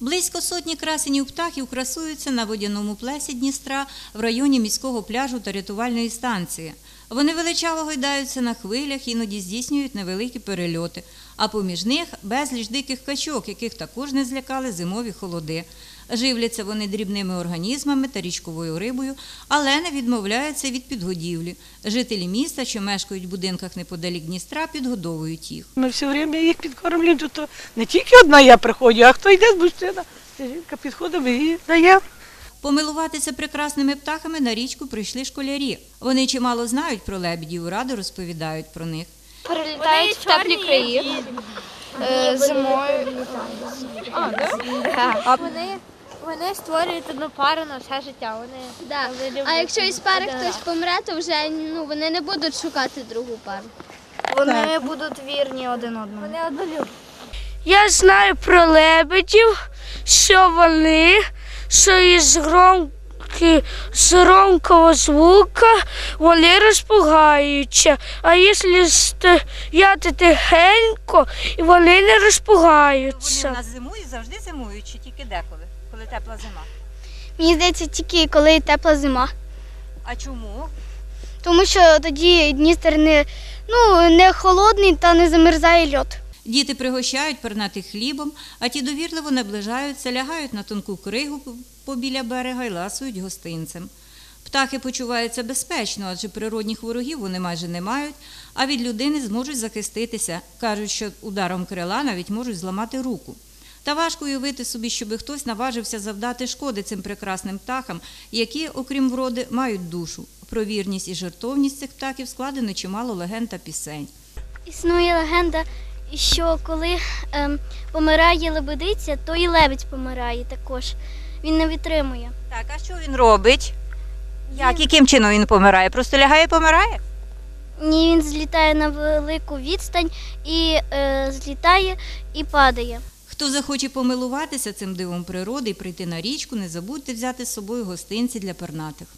Близько сотні красенів птахів красуються на водяному плесі Дністра в районі міського пляжу та рятувальної станції. Вони величаво гойдаються на хвилях, іноді здійснюють невеликі перельоти, а поміж них безліч диких качок, яких також не злякали зимові холоди. Живляться вони дрібними організмами та річковою рибою, але не відмовляються від підгодівлі. Жителі міста, що мешкають в будинках неподалік Дністра, підгодовують їх. Ми все время їх підкормлюємо, то, не тільки одна я приходжу, а хто йде з бустина, жінка підходить і дає. Помилуватися прекрасними птахами на річку прийшли школярі. Вони чимало знають про лебідів, радо розповідають про них. Перелітають в теплі краї е, зимою. А, Вони, вони створюють одну пару на все життя. Вони, Да. вони А якщо із пари один хтось помре, то вже ну, вони не будуть шукати другу пару. Вони будуть вірні один одному. Вони однолюбні. Я знаю про лебедів, що вони, що із громки, з громкого звука вони розпугаються. А якщо стояти тихенько, і вони не розпугаються. нас зимують, завжди зимують, чи тільки деколи, коли тепла зима. Мені здається, тільки коли тепла зима. А чому? Тому що тоді Дністер не, ну, не холодний та не замерзає льод. Діти пригощають пернатих хлібом, а ті довірливо наближаються, лягають на тонку кригу побіля берега і ласують гостинцем. Птахи почуваються безпечно, адже природних ворогів вони майже не мають, а від людини зможуть захиститися. Кажуть, що ударом крила навіть можуть зламати руку. Та важко уявити собі, щоби хтось наважився завдати шкоди цим прекрасним птахам, які, окрім вроди, мають душу. Про вірність і жертовність цих птахів складено чимало легенд та пісень. Існує легенда, що коли ем, помирає лебедиця, то і лебедь помирає також. Він не витримує. Так, а що він робить? Як, яким чином він помирає? Просто лягає і помирає? Ні, він злітає на велику відстань і е, злітає і падає. Хто захоче помилуватися цим дивом природи і прийти на річку, не забудьте взяти з собою гостинці для пернатих.